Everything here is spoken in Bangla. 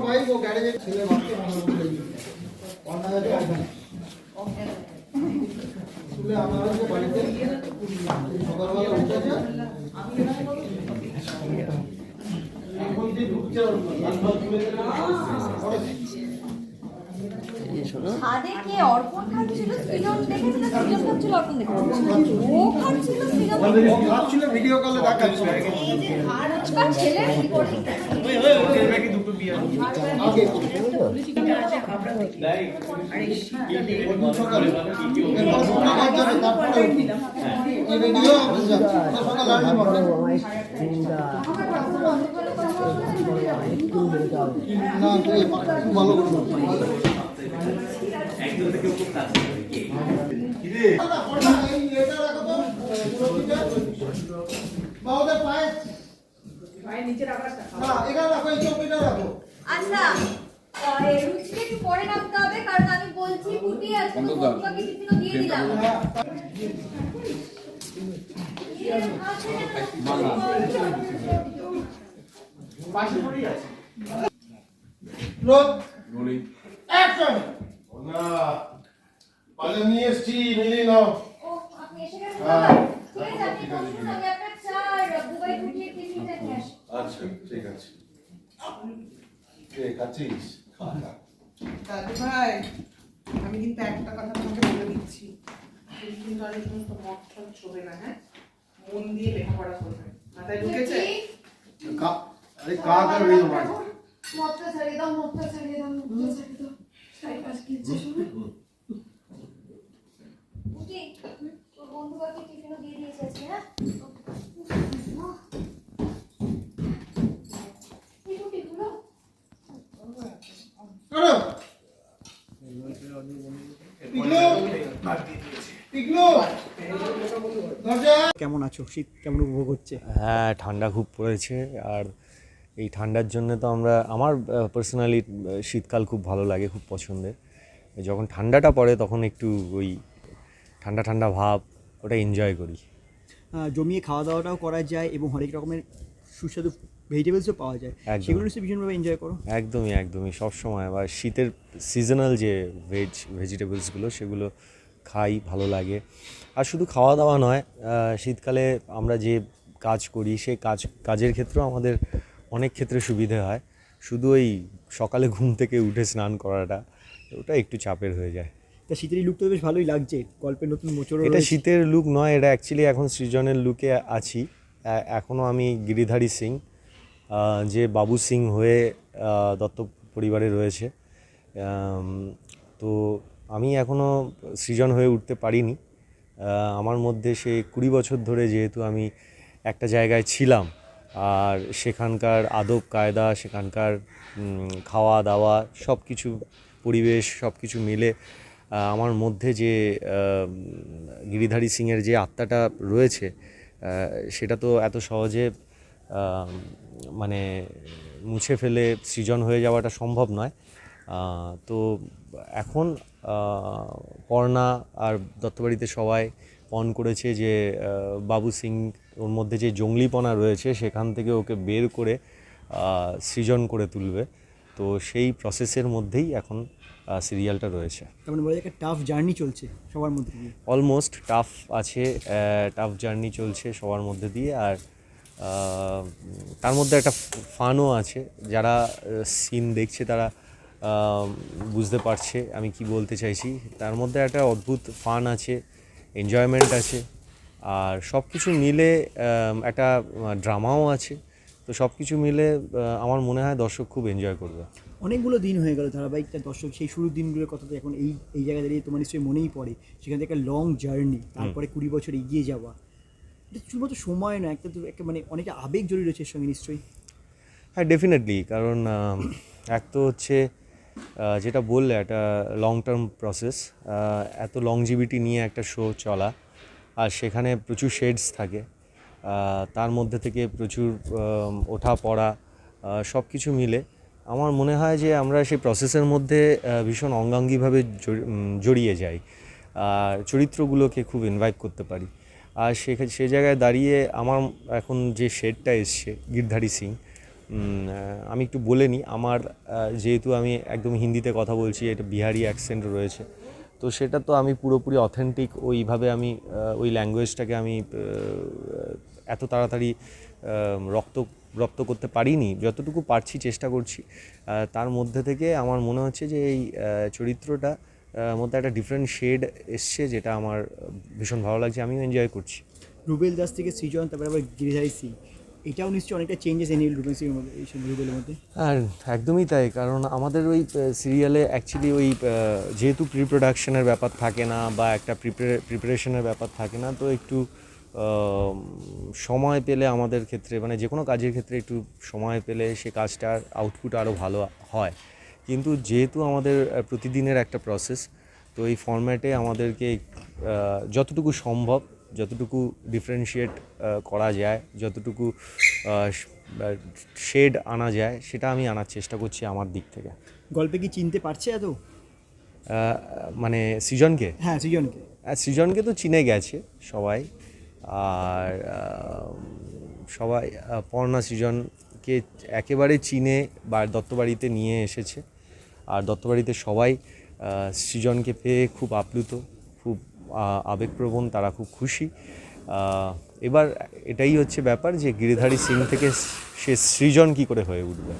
বাইক ও গ্যারেজে ছেলে বাচ্চা স্কুলে আমার বাড়িতে সকালবেলা উঠেছে এখন যে ঢুকছে? ছাদে কে অর্পণ খাচ্ছিল সৃজন দেখেছে সৃজন খাচ্ছিল অর্পণ দেখেছে ও খাচ্ছিল সৃজন ও ভিডিও কলে আজকাল ছেলে কি করে ভালো করে বল। এই এটা রাখো তো, পুরোটিটা। বা ওদের পায়ে না এখানে রাখো এই চৌকিটা রাখো। আচ্ছা রুচিকে একটু পরে নামতে হবে কারণ আমি বলছি ফুটি আছে তো বন্ধুকে দিয়ে দিলাম। না নিয়ে এসছি হ্যাঁ। আচ্ছা ঠিক আছে। ঠিক আছিস দাদু ভাই আমি কিন্তু একটা কথা তোমাকে বলে দিচ্ছি। তুমি কিন্তু আর এই সমস্ত মদ ফল না হ্যাঁ? মন দিয়ে লেখাপড়া করবে। মাথায় ঢুকেছে? আরে কাজ আর ছাড়িয়ে দাও মদটা ছাড়িয়ে দাও মদটা ছাড়িয়ে দাও। হ্যাঁ? কেমন আছো? শীত কেমন উপভোগ হচ্ছে? হ্যাঁ ঠান্ডা খুব পড়েছে আর এই ঠান্ডার জন্য তো আমরা আমার পার্সোনালি শীতকাল খুব ভালো লাগে খুব পছন্দের। যখন ঠান্ডাটা পড়ে তখন একটু ওই ঠান্ডা ঠান্ডা ভাব ওটা এনজয় করি। জমিয়ে খাওয়া দাওয়াটাও করা যায় এবং হরেক রকমের সুস্বাদু ভেজিটেবলসও পাওয়া যায়। সেগুলো নিশ্চয়ই ভীষণভাবে এনজয় করো। একদমই একদমই সব সময়। বা শীতের সিজনাল যে ভেজ ভেজিটেবলসগুলো সেগুলো খাই ভালো লাগে। আর শুধু খাওয়া দাওয়া নয় শীতকালে আমরা যে কাজ করি সেই কাজ কাজের ক্ষেত্রেও আমাদের অনেক ক্ষেত্রে সুবিধে হয়। শুধু ওই সকালে ঘুম থেকে উঠে স্নান করাটা ওটা একটু চাপের হয়ে যায়। তা শীতের এই লুকটা বেশ ভালোই লাগছে। গল্পের নতুন মোচড়ও এটা শীতের লুক নয় এটা অ্যাকচুয়ালি এখন সৃজনের লুকে আছি। এখনও আমি গিরিধারী সিং যে বাবু সিং হয়ে দত্ত পরিবারে রয়েছে। তো আমি এখনও সৃজন হয়ে উঠতে পারিনি। আমার মধ্যে সে কুড়ি বছর ধরে যেহেতু আমি একটা জায়গায় ছিলাম আর সেখানকার আদব কায়দা, সেখানকার খাওয়া দাওয়া সব কিছু পরিবেশ সব কিছু মিলে আমার মধ্যে যে গিরিধারী সিংয়ের যে আত্মাটা রয়েছে সেটা তো এত সহজে মানে মুছে ফেলে সৃজন হয়ে যাওয়াটা সম্ভব নয়। তো এখন পর্ণা আর দত্তবাড়িতে সবাই পণ করেছে যে বাবু সিং ওর মধ্যে যে জঙ্গলিপনা রয়েছে সেখান থেকে ওকে বের করে সৃজন করে তুলবে। তো সেই প্রসেসের মধ্যেই এখন সিরিয়ালটা রয়েছে। একটা টাফ জার্নি চলছে সবার মধ্যে দিয়ে? অলমোস্ট টাফ আছে টাফ জার্নি চলছে সবার মধ্যে দিয়ে আর তার মধ্যে একটা ফানও আছে। যারা সিন দেখছে তারা বুঝতে পারছে আমি কি বলতে চাইছি। তার মধ্যে একটা অদ্ভুত ফান আছে। এনজয়মেন্ট আছে। আর সব কিছু মিলে একটা ড্রামাও আছে। তো সব কিছু মিলে আমার মনে হয় দর্শক খুব এনজয় করবে। অনেকগুলো দিন হয়ে গেল ধারাবাহিকটা। দর্শক সেই শুরুর দিনগুলোর কথা তো এখন এই এই জায়গায় দাঁড়িয়ে তোমার নিশ্চয়ই মনেই পড়ে। সেখান থেকে একটা লং জার্নি তারপরে কুড়ি বছর এগিয়ে যাওয়া। এটা শুধুমাত্র সময় না একটা তো একটা মানে অনেকটা আবেগ জড়িয়ে রয়েছে এর সঙ্গে নিশ্চয়ই। হ্যাঁ ডেফিনেটলি কারণ এক তো হচ্ছে যেটা বললে, একটা লং টার্ম প্রসেস এত লংজিভিটি নিয়ে একটা শো চলা, আর সেখানে প্রচুর শেডস থাকে তার মধ্যে থেকে প্রচুর ওঠা পড়া সব কিছু মিলে, আমার মনে হয় যে আমরা সেই প্রসেসের মধ্যে ভীষণ অঙ্গাঙ্গিভাবে জড়িয়ে যাই, আর চরিত্রগুলোকে খুব ইনভাইট করতে পারি, আর সে সে জায়গায় দাঁড়িয়ে আমার এখন যে শেডটা এসছে, গিরধারী সিং আমি একটু বলে নিই, আমার যেহেতু আমি একদম হিন্দিতে কথা বলছি, এটা বিহারি অ্যাকসেন্ট রয়েছে, তো সেটা তো আমি পুরোপুরি অথেন্টিক ওইভাবে আমি ওই ল্যাঙ্গুয়েজটাকে আমি এত তাড়াতাড়ি রক্ত, রপ্ত করতে পারিনি, যতটুকু পারছি চেষ্টা করছি তার মধ্যে থেকে আমার মনে হচ্ছে যে এই চরিত্রটা মধ্যে একটা ডিফারেন্ট শেড এসছে, যেটা আমার ভীষণ ভালো লাগছে, আমিও এনজয় করছি। রুবেল দাস থেকে সৃজন, তারপরে আবার গিরিধারী সিং। এটাও নিশ্চয়ই অনেকটা চেঞ্জেস এনে রুবেল সিংয়ের মধ্যে এই মধ্যে? আর একদমই তাই। কারণ আমাদের ওই সিরিয়ালে অ্যাকচুয়ালি ওই যেহেতু প্রি প্রোডাকশনের ব্যাপার থাকে না বা একটা প্রিপারেশনের ব্যাপার থাকে না, তো একটু সময় পেলে আমাদের ক্ষেত্রে মানে যে কোনো কাজের ক্ষেত্রে একটু সময় পেলে সে কাজটার আউটপুট আরও ভালো হয়। কিন্তু যেহেতু আমাদের প্রতিদিনের একটা প্রসেস তো এই ফর্ম্যাটে আমাদেরকে যতটুকু সম্ভব যতটুকু ডিফারেন্সিয়েট করা যায় যতটুকু শেড আনা যায় সেটা আমি আনার চেষ্টা করছি আমার দিক থেকে। গল্পে কি চিনতে পারছে এত? মানে সৃজনকে? হ্যাঁ সৃজনকে। আর সৃজনকে তো চিনে গেছে সবাই। আর সবাই পর্ণা সৃজনকে একেবারে চিনে বা দত্তবাড়িতে নিয়ে এসেছে। আর দত্তবাড়িতে সবাই সৃজনকে পেয়ে খুব আপ্লুত খুব আবেগপ্রবণ, তারা খুব খুশি। এবার এটাই হচ্ছে ব্যাপার যে গিরিধারী সিং থেকে সে সৃজন কি করে হয়ে উঠবে?